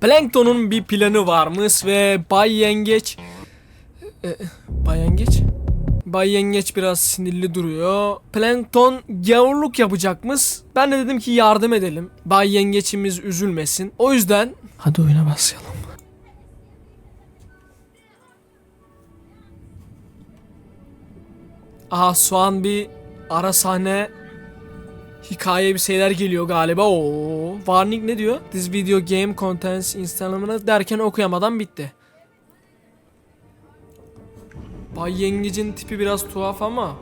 Plankton'un bir planı varmış ve Bay Yengeç... Ee, Bay Yengeç? Bay Yengeç biraz sinirli duruyor. Plankton gavurluk yapacakmış. Ben de dedim ki yardım edelim. Bay Yengeç'imiz üzülmesin. O yüzden... Hadi oyuna başlayalım. Aha şu an bir ara sahne hikaye bir şeyler geliyor galiba. Oo, warning ne diyor? This video game contains installment derken okuyamadan bitti. Bay Yengecin tipi biraz tuhaf ama.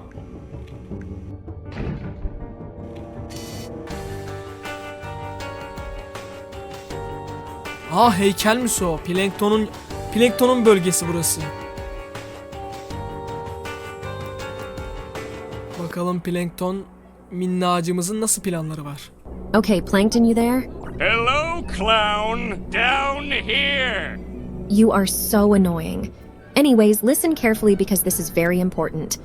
Aa heykelmiş o. Plankton'un Plankton'un bölgesi burası. Bakalım Plankton minnacımızın nasıl planları var? Okay, Plankton, you there? Hello, clown! Down here! You are so annoying. Anyways, listen carefully because this is very important.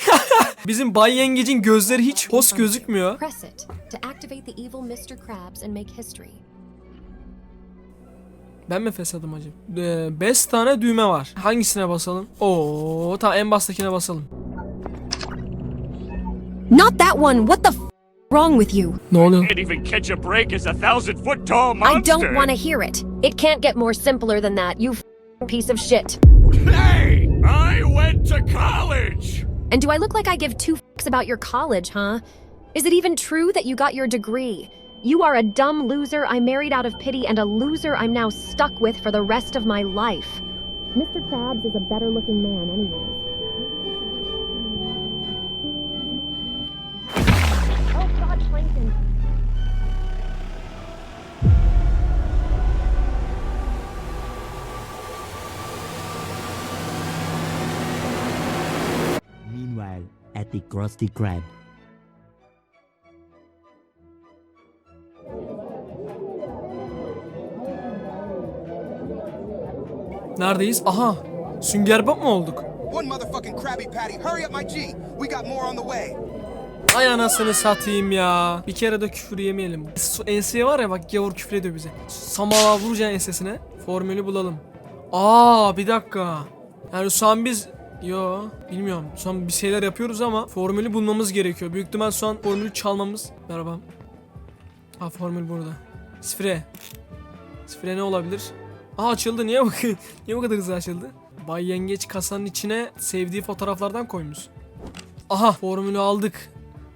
Bizim Bay Yengecin gözleri hiç hoş gözükmüyor. Press it to activate the evil Mr. Krabs and make history. Ben mi fesadım acaba? 5 tane düğme var. Hangisine basalım? Oo, tamam en bastakine basalım. Not that one! What the f wrong with you? Ne oluyor? Can't even catch a break as a thousand foot tall monster! I don't want to hear it. It can't get more simpler than that, you f piece of shit. Hey! I went to college! And do I look like I give two fucks about your college, huh? Is it even true that you got your degree? You are a dumb loser I married out of pity and a loser I'm now stuck with for the rest of my life. Mr. Krabs is a better looking man, anyways. The Krusty Krab. Neredeyiz? Aha. Sünger Bob mu olduk? One motherfucking Krabby Patty. Hurry up, my G. We got more on the way. Ay anasını satayım ya. Bir kere de küfür yemeyelim. Su enseye var ya bak gavur küfür ediyor bize. Samala vuracaksın ensesine. Formülü bulalım. Aa bir dakika. Yani şu an biz Yo bilmiyorum. Şu an bir şeyler yapıyoruz ama formülü bulmamız gerekiyor. Büyük ihtimal şu an formülü çalmamız. Merhaba. Ha formül burada. Sifre. Sifre ne olabilir? Aa açıldı. Niye bak Niye bu kadar hızlı açıldı? Bay Yengeç kasanın içine sevdiği fotoğraflardan koymuş. Aha formülü aldık.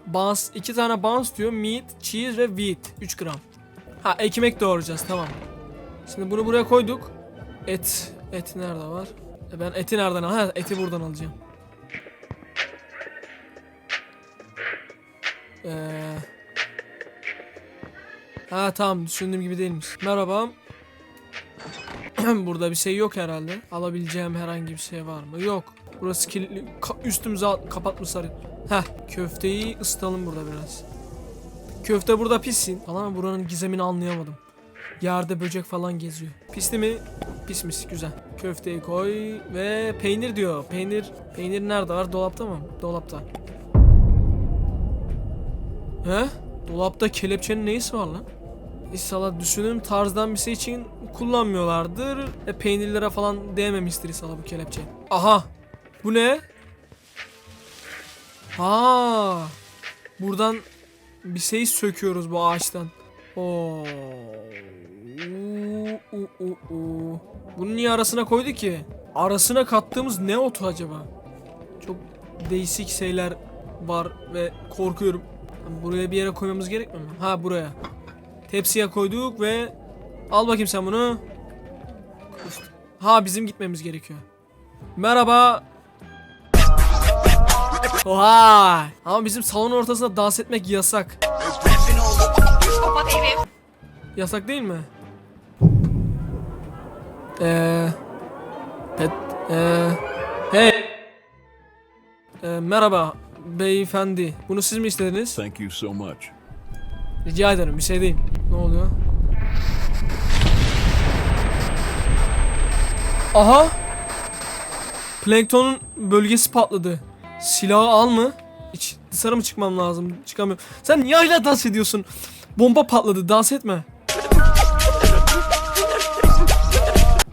Buns, iki tane buns diyor. Meat, cheese ve wheat. 3 gram. Ha ekmek doğrayacağız tamam. Şimdi bunu buraya koyduk. Et. Et nerede var? Ben eti nereden al? Ha eti buradan alacağım. Ee... Ha tamam düşündüğüm gibi değilmiş. Merhaba. Burada bir şey yok herhalde. Alabileceğim herhangi bir şey var mı? Yok. Burası kilitli. Ka- üstümüze kapatmışlar. Heh köfteyi ısıtalım burada biraz. Köfte burada pissin. Falan buranın gizemini anlayamadım. Yerde böcek falan geziyor. Pisli mi? Pismiş güzel. Köfteyi koy ve peynir diyor. Peynir peynir nerede var? Dolapta mı? Dolapta. He? Dolapta kelepçenin neyisi var lan? İnşallah düşündüğüm tarzdan bir şey için kullanmıyorlardır. E peynirlere falan değmemiştir inşallah bu kelepçe. Aha! Bu ne? Ha! Buradan bir şey söküyoruz bu ağaçtan. Oo. Uu, uu, uu. Bunu niye arasına koydu ki? Arasına kattığımız ne otu acaba? Çok değişik şeyler var ve korkuyorum. Buraya bir yere koymamız gerekmiyor mu? Ha buraya. Tepsiye koyduk ve al bakayım sen bunu. Ha bizim gitmemiz gerekiyor. Merhaba. Vay. Ama bizim salonun ortasında dans etmek yasak. Yasak değil mi? Eee Pet eee Hey Eee, Merhaba beyefendi Bunu siz mi istediniz? Thank you so much. Rica ederim bir şey değil Ne oluyor? Aha Planktonun bölgesi patladı Silahı al mı? Hiç dışarı mı çıkmam lazım? Çıkamıyorum. Sen niye hala dans ediyorsun? Bomba patladı. Dans etme.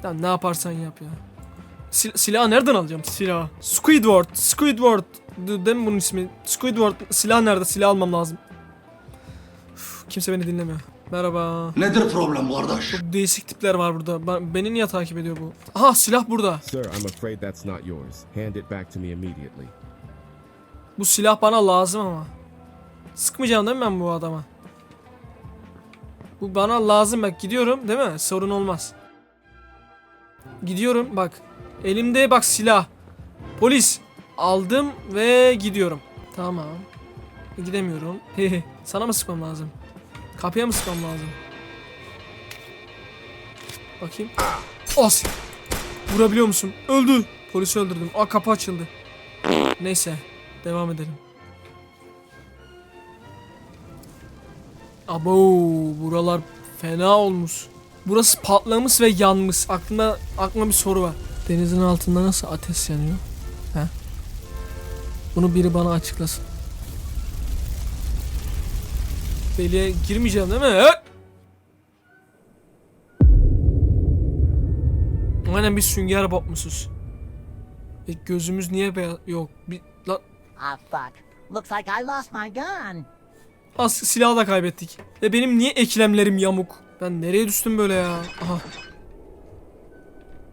Sen ne yaparsan yap ya. Sil silahı nereden alacağım? Silah. Squidward. Squidward. Değil mi bunun ismi? Squidward. Silah nerede? Silah almam lazım. Üf, kimse beni dinlemiyor. Merhaba. Nedir problem kardeş? Çok değişik tipler var burada. Ben, beni niye takip ediyor bu? Aha silah burada. Sir, I'm afraid that's not yours. Hand it back to me immediately. Bu silah bana lazım ama. Sıkmayacağım değil mi ben bu adama? Bu bana lazım bak gidiyorum değil mi? Sorun olmaz. Gidiyorum bak. Elimde bak silah. Polis. Aldım ve gidiyorum. Tamam. Gidemiyorum. Sana mı sıkmam lazım? Kapıya mı sıkmam lazım? Bakayım. As. Vurabiliyor musun? Öldü. Polisi öldürdüm. Aa kapı açıldı. Neyse. Devam edelim. Abo buralar fena olmuş. Burası patlamış ve yanmış. Aklımda aklıma bir soru var. Denizin altında nasıl ateş yanıyor? He? Bunu biri bana açıklasın. Deliğe girmeyeceğim değil mi? He? Aynen bir sünger bakmışız. E, gözümüz niye beyaz? Yok. Bir, la, Ah, fuck. Looks like I lost my gun. Az silahı da kaybettik. Ve benim niye eklemlerim yamuk? Ben nereye düştüm böyle ya? Aha.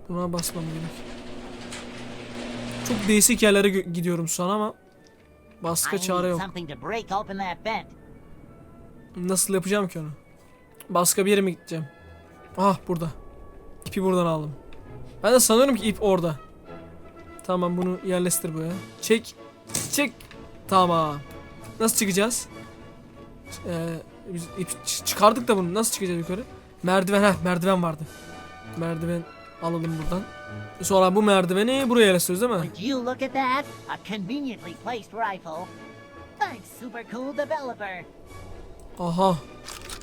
Buna basmam gerek. Çok değişik yerlere gidiyorum şu an ama başka çare yok. Nasıl yapacağım ki onu? Başka bir yere mi gideceğim? Ah burada. İpi buradan aldım. Ben de sanıyorum ki ip orada. Tamam bunu yerleştir buraya. Çek. Çek. Tamam. Nasıl çıkacağız? Ee, biz ip ç- çıkardık da bunu. Nasıl çıkacağız yukarı? Merdiven. Heh merdiven vardı. Merdiven alalım buradan. Sonra bu merdiveni buraya yerleştiriyoruz değil mi? Would you look at that? A conveniently placed rifle. Thanks, super cool developer. Aha.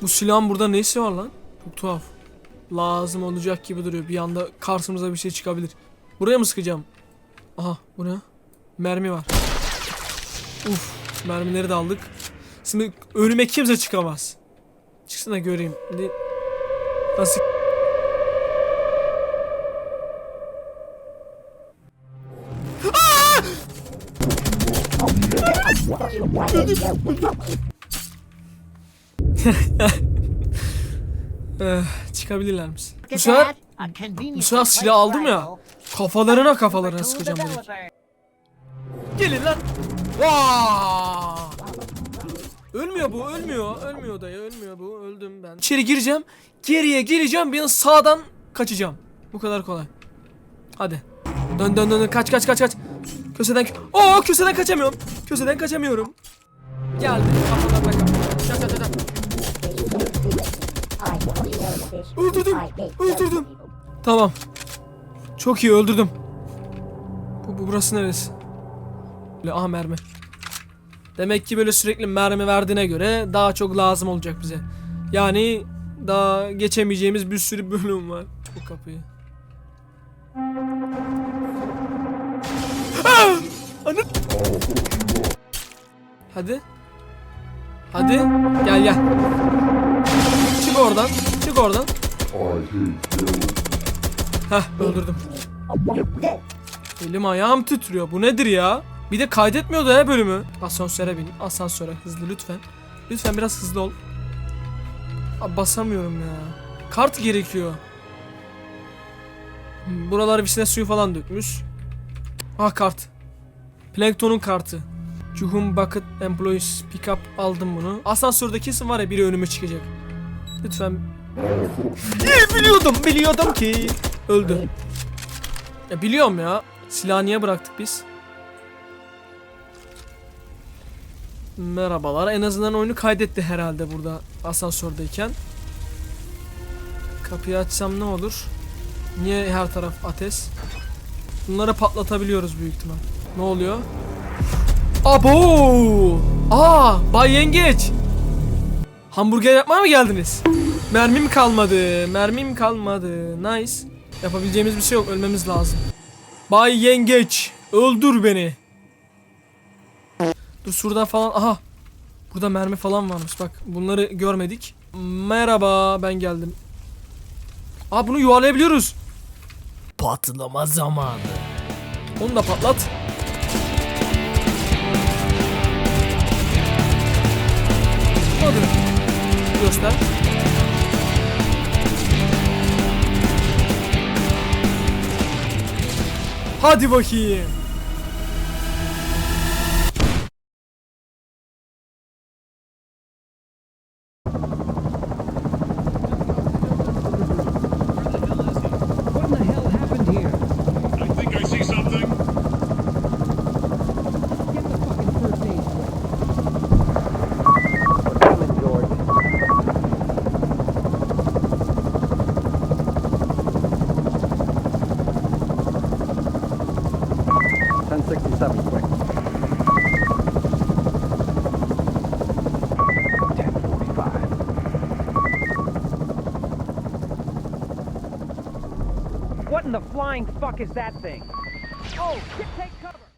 Bu silahın burada ne işi var lan? Çok tuhaf. Lazım olacak gibi duruyor. Bir anda karşımıza bir şey çıkabilir. Buraya mı sıkacağım? Aha bu ne? Mermi var. Uf. Mermileri de aldık. Şimdi önüme kimse çıkamaz. Çıksın da göreyim. Ne- Nasıl? Eh, çıkabilirler misin? Bu sefer conveniently sefer silah aldım ya. kafalarına kafalarına sıkacağım direkt. Gelin lan. Vaa! Ölmüyor bu, ölmüyor. Ölmüyor dayı, ölmüyor bu. Öldüm ben. İçeri gireceğim. Geriye geleceğim. Bir an sağdan kaçacağım. Bu kadar kolay. Hadi. Dön dön dön. Kaç kaç kaç kaç. Köseden... Oo köseden kaçamıyorum. Köseden kaçamıyorum. Geldi. Kafalarına kafalarına. Kaç kaç kaç. Öldürdüm. Öldürdüm. Tamam. Çok iyi öldürdüm. Bu, bu burası neresi? Aha mermi. Demek ki böyle sürekli mermi verdiğine göre daha çok lazım olacak bize. Yani daha geçemeyeceğimiz bir sürü bölüm var. Bu kapıyı. Ah! Anı... Hadi. Hadi. Gel gel. Çık oradan. Çık oradan. Heh öldürdüm. Elim ayağım titriyor. Bu nedir ya? Bir de kaydetmiyordu ya bölümü. Asansöre bin. Asansöre hızlı lütfen. Lütfen biraz hızlı ol. Abi basamıyorum ya. Kart gerekiyor. Hmm, Buralara bir suyu falan dökmüş. Ah kart. Plankton'un kartı. Cuhum Bucket Employees Pickup aldım bunu. Asansörde kesin var ya biri önüme çıkacak. Lütfen. İyi biliyordum biliyordum ki. Öldü. Ya biliyorum ya. Silahı niye bıraktık biz? Merhabalar. En azından oyunu kaydetti herhalde burada asansördeyken. Kapıyı açsam ne olur? Niye her taraf ateş? Bunları patlatabiliyoruz büyük ihtimal. Ne oluyor? Abo! Aa, Bay Yengeç. Hamburger yapmaya mı geldiniz? Mermim kalmadı. Mermim kalmadı. Nice. Yapabileceğimiz bir şey yok. Ölmemiz lazım. Bay Yengeç. Öldür beni. Dur şuradan falan. Aha. Burada mermi falan varmış. Bak bunları görmedik. Merhaba ben geldim. Aa bunu yuvarlayabiliyoruz. Patlama zamanı. Onu da patlat. Hadi. Göster. Hadi bakayım. Flying fuck is that thing? Oh, shit!